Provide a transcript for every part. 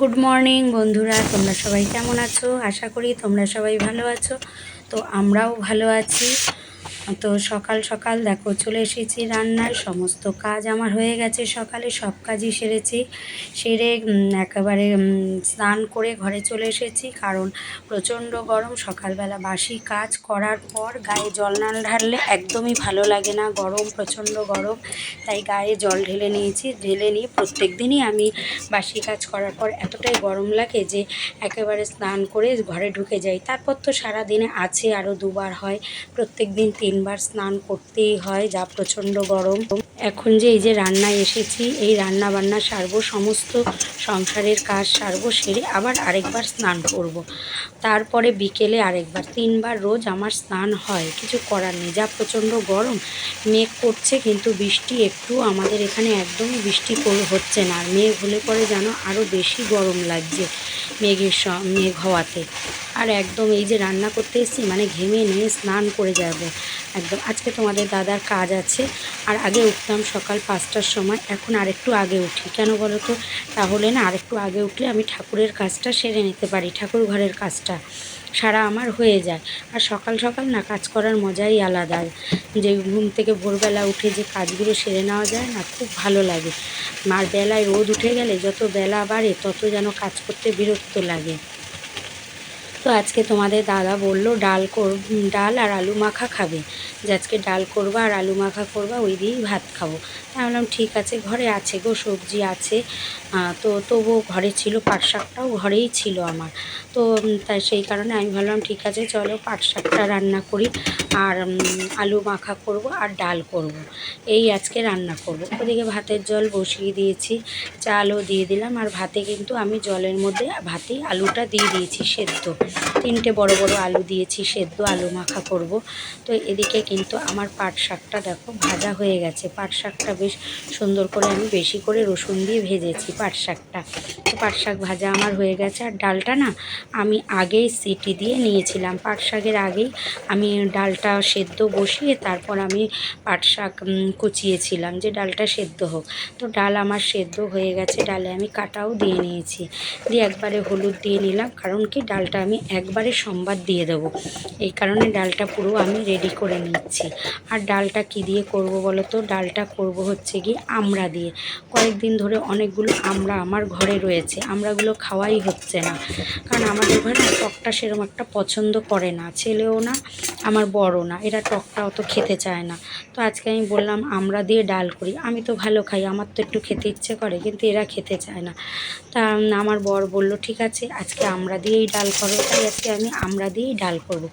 Good morning বন্ধুরা, তোমরা সবাই কেমন আছো? আশা করি তোমরা সবাই ভালো আছো। তো আমরাও ভালো আছি। তো সকাল সকাল দেখো চলে এসেছি রান্নার। সমস্ত কাজ আমার হয়ে গেছে সকালে, সব কাজই সেরেছি। সেরে একেবারে স্নান করে ঘরে চলে এসেছি কারণ প্রচণ্ড গরম। সকালবেলা বাসি কাজ করার পর গায়ে জল না ঢাললে একদমই ভালো লাগে না। গরম, প্রচণ্ড গরম। তাই গায়ে জল ঢেলে নিয়েছি। ঢেলে নিয়ে প্রত্যেক দিনই আমি বাসি কাজ করার পর এতটাই গরম লাগে যে একেবারে স্নান করে ঘরে ঢুকে যাই। তারপর তো সারা দিনে আছে, আরও দুবার হয়। প্রত্যেক দিন তিনবার স্নান করতেই হয়, যা প্রচণ্ড গরম। এখন যে এই যে রান্নায় এসেছি, এই রান্না বান্না সারবো সমস্ত সংসারের কাজ সারবো, সেরে আবার আরেকবার স্নান করব। তারপরে বিকেলে আরেকবার, তিনবার রোজ আমার স্নান হয়, কিছু করার নেই। যা প্রচণ্ড গরম, মেঘ করছে কিন্তু বৃষ্টি একটু, আমাদের এখানে একদমই বৃষ্টি হচ্ছে না। আর মেঘ হলে পরে যেন আরও বেশি গরম লাগছে মেঘের মেঘ হওয়াতে। আর একদম এই যে রান্না করতে এসেছি মানে ঘেমে নিয়ে স্নান করে যাব। একদম। আজকে তোমাদের দাদার কাজ আছে। আর আগে উঠতাম সকাল পাঁচটার সময়, এখন আরেকটু আগে উঠি। কেন বলো তো? তাহলে না আরেকটু আগে উঠলে আমি ঠাকুরের কাজটা সেরে নিতে পারি, ঠাকুর ঘরের কাজটা। সারা আমার হয়ে যায়। আর সকাল সকাল না কাজ করার মজাই আলাদা। যে ঘুম থেকে ভোরবেলা উঠে যে কাজগুলো সেরে নেওয়া যায় না, খুব ভালো লাগে। আর বেলায় রোদ উঠে গেলে যত বেলা বাড়ে, তত যেন কাজ করতে বিরক্ত লাগে। তো আজকে তোমাদের দাদা বলল, ডাল কর ডাল আর আলু মাখা খাবে। যে আজকে ডাল করবা আর আলু মাখা করবা, ওই দিয়েই ভাত খাব। তাই বললাম, ঠিক আছে, ঘরে আছে গো, সবজি আছে। তো তবুও ঘরে ছিল, পাট শাকটাও ঘরেই ছিল আমার। তো তাই সেই কারণে আমি ভাবলাম ঠিক আছে, চলো পাট শাকটা রান্না করি, আর আলু মাখা করব আর ডাল করব। এই আজকে রান্না করব। ওদিকে ভাতের জল বসিয়ে দিয়েছি, চালও দিয়ে দিলাম, আর ভাতে কিন্তু আমি জলের মধ্যে ভাতেই আলুটা দিয়ে দিয়েছি সেদ্ধ। তিনটে বড় বড় আলু দিয়েছি, সেদ্ধ আলু মাখা করব। তো এদিকে কিন্তু আমার পাট শাকটা দেখো, ভাজা হয়ে গেছে। পাট শাকটা বেশ সুন্দর করে আমি বেশি করে রসুন দিয়ে ভেজেছি পাট শাকটা। তো পাট শাক ভাজা আমার হয়ে গেছে। আর ডালটা না আমি আগেই সিটি দিয়ে নিয়েছিলাম। পাট শাকের আগেই আমি ডালটা সেদ্ধ বসিয়ে তারপর আমি পাট শাক কুচিয়েছিলাম যে ডালটা সেদ্ধ হোক। তো ডাল আমার সেদ্ধ হয়ে গেছে। ডালে আমি কাটাও দিয়ে নিয়েছি। দিয়ে একবারে হলুদ দিয়ে নিলাম। কারণ কি ডালটা আমি একবারে সম্বাদ দিয়ে দেবো। এই কারণে ডালটা পুরো আমি রেডি করে নিচ্ছি। আর ডালটা কি দিয়ে করব বলো তো? ডালটা করব হচ্ছে কি আমড়া দিয়ে। কয়েকদিন ধরে অনেকগুলো আমড়া আমার ঘরে রয়েছে আমড়াগুলো খাওয়াই হচ্ছে না। কারণ আমাদের ঘরে টকটা সেরকম একটা পছন্দ করে না, ছেলেও না, আমার বড় না, এরা টকটা অত খেতে চায় না। তো আজকে আমি বললাম আমরা দিয়ে ডাল করি, আমি তো ভালো খাই, আমার তো একটু খেতে ইচ্ছে করে, কিন্তু এরা খেতে চায় না। তা আমার বর বলল, ঠিক আছে, আজকে আমরা দিয়েই ডাল করো। তাই আজকে আমি আমরা দিয়েই ডাল করব।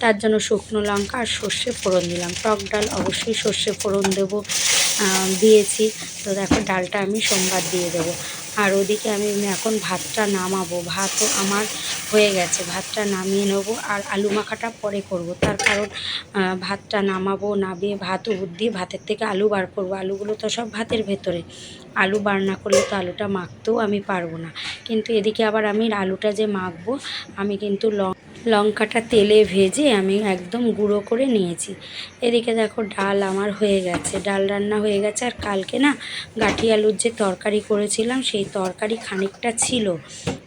তার জন্য শুকনো লঙ্কা আর সর্ষে ফোড়ন দিলাম। টক ডাল অবশ্যই সর্ষে ফোড়ন দেবো। দিয়েছি। তো দেখো, ডালটা আমি সোমবার দিয়ে দেবো। আর ওদিকে আমি এখন ভাতটা নামাবো। ভাতও আমার হয়ে গেছে। ভাতটা নামিয়ে নেব আর আলু মাখাটা পরে করব। তার কারণ ভাতটা নামাবো, নামিয়ে ভাত উপর দিয়ে ভাতের থেকে আলু বার করব। আলুগুলো তো সব ভাতের ভেতরে। আলু বার না করলে তো আলুটা মাখতেও আমি পারব না। কিন্তু এদিকে আবার আমি আলুটা যে মাখবো, আমি কিন্তু লং লঙ্কাটা তেলে ভেজে আমি একদম গুঁড়ো করে নিয়েছি। এদিকে দেখো ডাল আমার হয়ে গেছে। ডাল রান্না হয়ে গেছে আর কালকে না গাঠি আলুর যে তরকারি করেছিলাম, সেই তরকারি খানিকটা ছিল।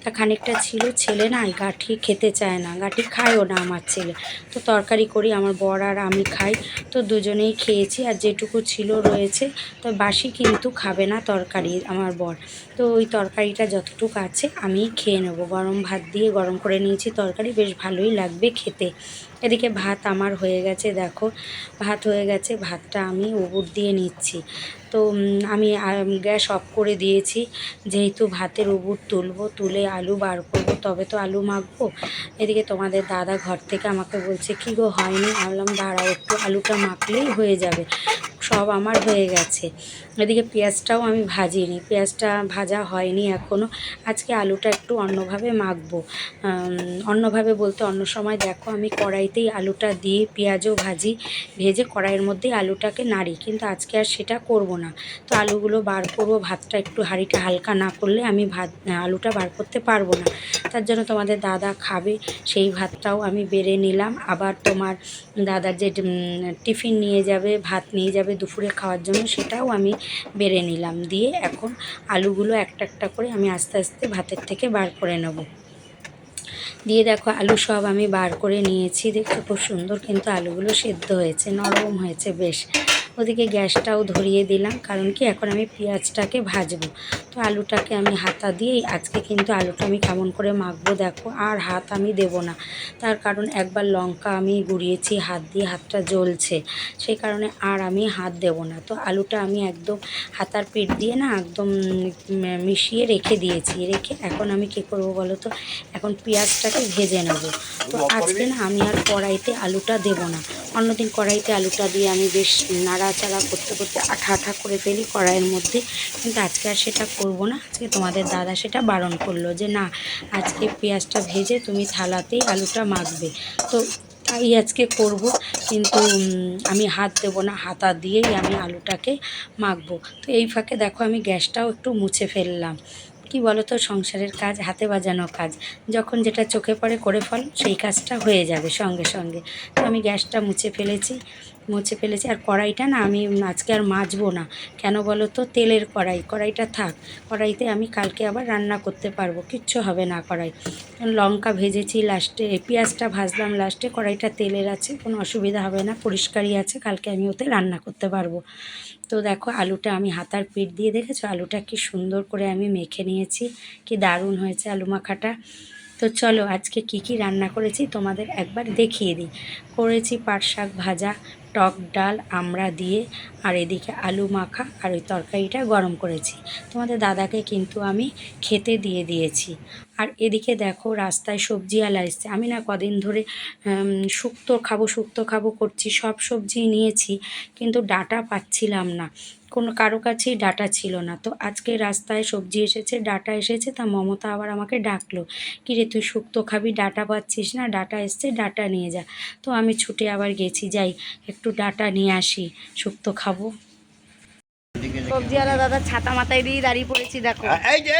তা খানিকটা ছিল, ছেলে না গাঠি খেতে চায় না। গাঠি খায়ও না আমার ছেলে। তো তরকারি করি, আমার বর আর আমি খাই। তো দুজনেই খেয়েছি আর যেটুকু ছিল রয়েছে। তো বাসি কিন্তু খাবে না তরকারি আমার বর। তো ওই তরকারিটা যতটুকু আছে আমি খেয়ে নেব। গরম ভাত দিয়ে গরম করে নিয়েছি তরকারি, বেশ ভালোই লাগবে খেতে। এদিকে ভাত আমার হয়ে গেছে, দেখো। ভাত হয়ে গেছে, ভাতটা আমি উবুর দিয়ে নিচ্ছি। তো আমি গ্যাস অফ করে দিয়েছি। যেহেতু ভাতের উবুর তুলবো, তুলে আলু বার করব, তবে তো আলু মাখবো। এদিকে তোমাদের দাদা ঘর থেকে আমাকে বলছে, কি গো, হয়নি? আমি দাঁড়াও, একটু আলুটা মাখলেই হয়ে যাবে। সব আমার হয়ে গেছে। এদিকে পেঁয়াজটাও আমি ভাজিনি। পেঁয়াজটা ভাজা হয়নি এখনও আজকে আলুটা একটু অন্যভাবে মাখবো। অন্যভাবে বলতে অন্য সময় দেখো, আমি কড়াইতেই আলুটা দিয়ে পেঁয়াজও ভাজি, ভেজে কড়াইয়ের মধ্যেই আলুটাকে নাড়ি। কিন্তু আজকে আর সেটা করব না। তো আলুগুলো বার করব, ভাতটা একটু হাঁড়িটা হালকা না করলে আমি ভাত, আলুটা বার করতে পারব না। তার জন্য তোমাদের দাদা খাবে, সেই ভাতটাও আমি বেড়ে নিলাম। আবার তোমার দাদার যে টিফিন নিয়ে যাবে, ভাত নিয়ে যাবে দুপুরে খাওয়ার জন্য সেটাও আমি বেড়ে নিলাম। দিয়ে এখন আলুগুলো একটা একটা করে আমি আস্তে আস্তে ভাতের থেকে বার করে নেব। দিয়ে দেখো আলু সব আমি বার করে নিয়েছি। দেখছ খুব সুন্দর কিন্তু আলুগুলো সেদ্ধ হয়েছে, নরম হয়েছে বেশ। ওদিকে গ্যাসটাও ধরিয়ে দিলাম, কারণ কি এখন আমি পেঁয়াজটাকে ভাজবো। তো আলুটাকে আমি হাতা দিয়েই আজকে কিন্তু আলুটা আমি কেমন করে মাখবো দেখো, আর হাত আমি দেব না। তার কারণ একবার লঙ্কা আমি গুঁড়িয়েছি, হাত দিয়ে হাতটা জ্বলছে, সেই কারণে আর আমি হাত দেব না। তো আলুটা আমি একদম হাতার পিঠ দিয়ে না একদম মিশিয়ে রেখে দিয়েছি। রেখে এখন আমি কী করব বলো তো? এখন পেঁয়াজটাকে ভেজে নেব। তো আজকে না আমি আর কড়াইতে আলুটা দেব না। অন্যদিন কড়াইতে আলুটা দিয়ে আমি বেশ নাড়াচাড়া করতে করতে আঠা আঠা করে ফেলি কড়াইয়ের মধ্যে। কিন্তু আজকে আর সেটা করব না। আজকে তোমাদের দাদা সেটা বারণ করল যে, না, আজকে পেঁয়াজটা ভেজে তুমি থালাতেই আলুটা মাখবে। তো তাই আজকে করব, কিন্তু আমি হাত দেবো না, হাতা দিয়েই আমি আলুটাকে মাখবো। তো এই ফাঁকে দেখো আমি গ্যাসটাও একটু মুছে ফেললাম। কি বলো তো সংসারের কাজ, হাতে বাজানো কাজ। যখন যেটা চোখে পড়ে করে ফেল, সেই কাজটা হয়ে যাবে সঙ্গে সঙ্গে। তো আমি গ্যাসটা মুছে ফেলেছি। মুছে ফেলেছি। আর কড়াইটা না আমি আজকে আর মাজবো না। কেন বলো তো? তেলের কড়াই। কড়াইটা থাক। কড়াইতে আমি কালকে আবার রান্না করতে পারব। কিচ্ছু হবে না কড়াই। লঙ্কা ভেজেছি লাস্টে, পেঁয়াজটা ভাজলাম লাস্টে। কড়াইটা তেলের আছে, কোনো অসুবিধা হবে না। পরিষ্কারই আছে। কালকে আমি ওতে রান্না করতে পারব। তো দেখো, আলুটা আমি হাতার পিঠ দিয়ে দেখেছ? আলুটা কি সুন্দর করে আমি মেখে নিয়েছি। কি দারুণ হয়েছে আলু মাখাটা। তো চলো, আজকে কি কি রান্না করেছি তোমাদের একবার দেখিয়ে দিই। করেছি পাট শাক ভাজা টক ডাল, আমরা দিয়ে, আর এদিকে আলু মাখা আর ওই তরকারিটা গরম করেছি। তোমাদের দাদাকে কিন্তু আমি খেতে দিয়ে দিয়েছি। আর এদিকে দেখো রাস্তায় সবজিওয়ালা এসছে। আমি না কদিন ধরে শুক্তো খাব শুক্তো খাব করছি, সব সবজি নিয়েছি, কিন্তু ডাটা পাচ্ছিলাম না। কোনো কারও কাছেই ডাটা ছিল না। তো আজকে রাস্তায় সবজি এসেছে, ডাটা এসেছে, তা মমতা আবার আমাকে ডাকলো। কিরে তুই শুক্তো খাবি? ডাটা পাচ্ছিস না? ডাটা এসছে, ডাটা নিয়ে যা। তো আমি ছুটে আবার গেছি, যাই একটু ডাটা নিয়ে আসি শুক্তো খাব। সবজিওয়ালা দাদা ছাতা মাথায় দিয়ে দাঁড়িয়ে পড়েছি দেখো। এই যে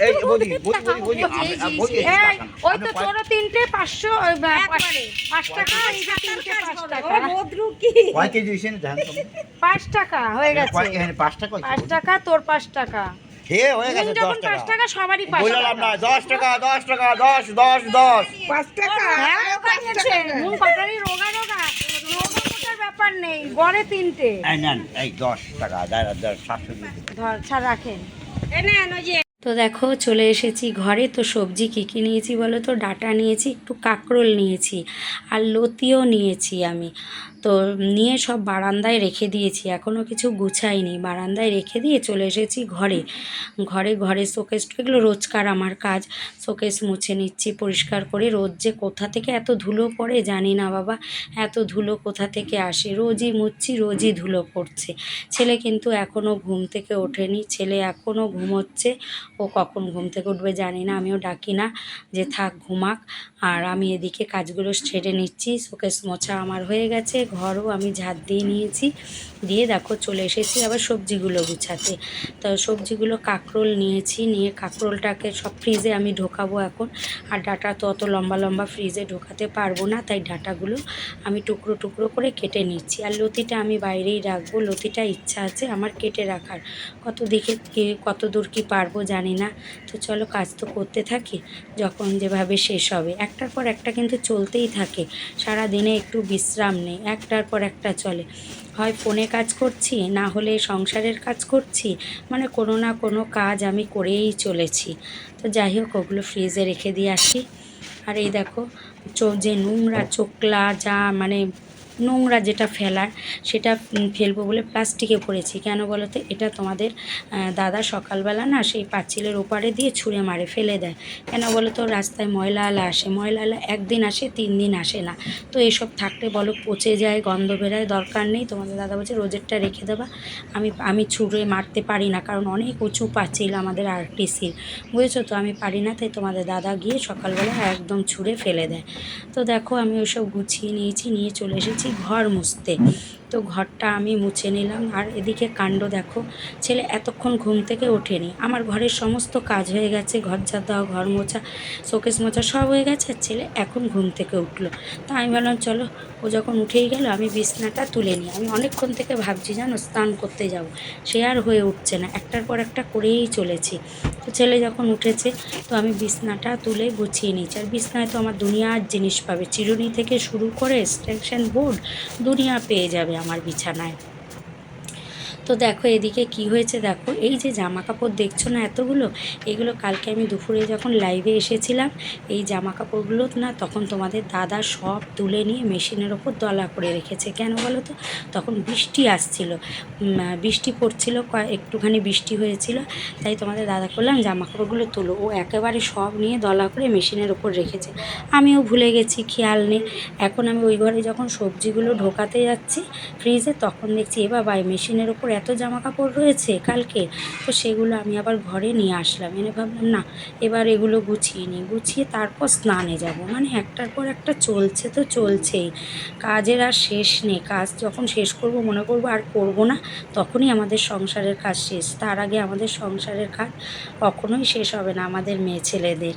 এই। ওই তো আমি তিনটে পাঁচশো ওই বা- পাঁচ- পাঁচ টাকা এই যে তিনটে পাঁচ টাকা। কয় কেজি টাকা হয়ে গেছে। কয়- পাঁচ টাকা টাকা তোর পাঁচ টাকা। হে, হয়ে গেছে টাকা। টাকা সবারই পাঁচ বললাম টাকা। না, দশ টাকা, দশ টাকা, দশ, দশ, দশ। হ্যাঁ, ব্যাপার নেই গড়ে তিনটে। এই নেন, এই দশ টাকা, দেড়- দেড়, সাতশো ধর ছাড় রাখেন। তো দেখো চলে এসেছি ঘরে তো সবজি কী কী নিয়েছি বলো তো? ডাটা নিয়েছি একটু কাঁকরোল নিয়েছি আর লতিও নিয়েছি আমি। তো নিয়ে সব বারান্দায় রেখে দিয়েছি। এখনও কিছু গুছাইনি। বারান্দায় রেখে দিয়ে চলে এসেছি ঘরে। ঘরে ঘরে শোকেস, এগুলো রোজকার আমার কাজ। শোকেস মুছে নিচ্ছি, পরিষ্কার করে। রোজ যে কোথা থেকে এত ধুলো পড়ে জানি না বাবা। এত ধুলো কোথা থেকে আসে? রোজই মুছছি, রোজই ধুলো পড়ছে। ছেলে কিন্তু এখনও ঘুম থেকে ওঠেনি। ছেলে এখনও ঘুমোচ্ছে। ও কখন ঘুম থেকে উঠবে জানি না। আমিও ডাকি না যে থাক, ঘুমাক। আর আমি এদিকে কাজগুলো ছেড়ে নিচ্ছি। শোকেস মোছা আমার হয়ে গেছে, ঘরও আমি ঝাড় দিয়ে নিয়েছি। দিয়ে দেখো চলে এসেছি আবার সবজিগুলো গুছাতে। তো সবজিগুলো কাঁকরোল নিয়েছি, নিয়ে কাঁকরোলটাকে সব ফ্রিজে আমি ঢোকাবো এখন। আর ডাটা তো অত লম্বা লম্বা ফ্রিজে ঢোকাতে পারব না, তাই ডাটাগুলো আমি টুকরো টুকরো করে কেটে নিচ্ছি। আর লতিটা আমি বাইরেই রাখব, লতিটা ইচ্ছা আছে আমার কেটে রাখার। কত দিকে কত দূর কি পারব জানি না। তো চলো কাজ তো করতে থাকি, যখন যেভাবে শেষ হবে। একটার পর একটা কিন্তু চলতেই থাকে। সারা দিনে একটু বিশ্রাম নেই, একটার পর একটা চলে। হয় ফোনে কাজ করছি, না হলে সংসারের কাজ করছি মানে কোনো না কোনো কাজ আমি করেই চলেছি। তো যাই হোক, ওগুলো ফ্রিজে রেখে দিয়ে আসি। আর এই দেখো যে নোংরা চোকলা যা মানে নোংরা যেটা ফেলার, সেটা ফেলব বলে প্লাস্টিকে পড়েছি কেন বলো তো এটা তোমাদের দাদা সকালবেলা না সেই পাঁচিলের ওপারে দিয়ে ছুঁড়ে মারে, ফেলে দেয়। কেন বলো তো রাস্তায় ময়লা আলা আসে, ময়লা আলা একদিন আসে, তিন দিন আসে না। তো এসব থাকলে বলো, পচে যায়, গন্ধ বেরোয়, দরকার নেই। তোমাদের দাদা বলছে, রোজেরটা রেখে দেবা। আমি আমি ছুঁড়ে মারতে পারি না, কারণ অনেক উঁচু পাঁচিল আমাদের আরটিসির। বুঝেছ তো? আমি পারি না, তাই তোমাদের দাদা গিয়ে সকালবেলা একদম ছুঁড়ে ফেলে দেয়। তো দেখো, আমি ওসব গুছিয়ে নিয়েছি, নিয়ে চলে এসেছি। ঘর মুছতে। তো ঘরটা আমি মুছে নিলাম। আর এদিকে কাণ্ড দেখো, ছেলে এতক্ষণ ঘুম থেকে ওঠেনি। আমার ঘরের সমস্ত কাজ হয়ে গেছে, ঘর ঝাড় দেওয়া ঘর মোছা, শোকেস মোছা সব হয়ে গেছে, আর ছেলে এখন ঘুম থেকে উঠল। তা আমি ভাবলাম, চলো, ও যখন উঠেই গেল, আমি বিছনাটা তুলে নিই। আমি অনেকক্ষণ থেকে ভাবছি, জানো, স্নান করতে যাব। সে আর হয়ে উঠছে না। একটার পর একটা করেই চলেছি। তো ছেলে যখন উঠেছে, তো আমি বিছনাটা তুলে গুছিয়ে নিচ্ছি আর বিছনায় তো আমার দুনিয়ার জিনিস পাবে। চিরুনি থেকে শুরু করে এক্সটেনশন বোর্ড দুনিয়া পেয়ে যাবে আমার বিছানায়। তো দেখো এদিকে কি হয়েছে দেখো। এই যে জামা কাপড় দেখছ না এতগুলো? এগুলো কালকে আমি দুপুরে যখন লাইভে এসেছিলাম, এই জামা কাপড়গুলো না তখন তোমাদের দাদা সব তুলে নিয়ে মেশিনের ওপর দলা করে রেখেছে। কেন বলো তো? তখন বৃষ্টি আসছিল। বৃষ্টি পড়ছিল একটুখানি বৃষ্টি হয়েছিল, তাই তোমাদের দাদা করলাম জামা কাপড়গুলো তুলো। ও একেবারে সব নিয়ে দলা করে মেশিনের ওপর রেখেছে। আমিও ভুলে গেছি, খেয়াল নেই। এখন আমি ওই ঘরে যখন সবজিগুলো ঢোকাতে যাচ্ছি ফ্রিজে তখন দেখছি, এ বাবা মেশিনের ওপর এত জামা কাপড় রয়েছে কালকে? তো সেগুলো আমি আবার ঘরে নিয়ে আসলাম। এনে ভাবলাম, না, এবার এগুলো গুছিয়ে নিই। গুছিয়ে তারপর স্নানে যাব। মানে একটার পর একটা চলছে তো চলছেই। কাজের আর শেষ নেই। কাজ যখন শেষ করব, মনে করব আর করব না, তখনই আমাদের সংসারের কাজ শেষ। তার আগে আমাদের সংসারের কাজ কখনোই শেষ হবে না আমাদের মেয়ে ছেলেদের।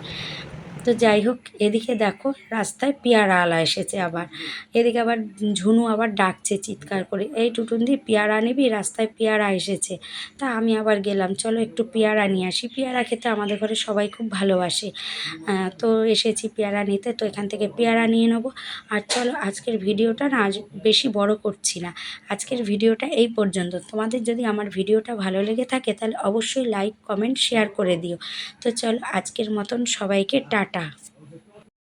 তো যাই হোক, এদিকে দেখো রাস্তায় পেয়ারা আলা এসেছে আবার। এদিকে আবার ঝুনু আবার ডাকছে চিৎকার করে, এই টুটুন টুটুন্দি, পেয়ারা নিবি? রাস্তায় পেয়ারা এসেছে। তা আমি আবার গেলাম, চলো একটু পেয়ারা নিয়ে আসি। পেয়ারা খেতে আমাদের ঘরে সবাই খুব ভালোবাসে। তো এসেছি পেয়ারা নিতে, তো এখান থেকে পেয়ারা নিয়ে নেব। আর চলো আজকের ভিডিওটা না আজ বেশি বড় করছি না। আজকের ভিডিওটা এই পর্যন্ত। তোমাদের যদি আমার ভিডিওটা ভালো লেগে থাকে, তাহলে অবশ্যই লাইক, কমেন্ট, শেয়ার করে দিও। তো চলো আজকের মতন সবাইকে টাটা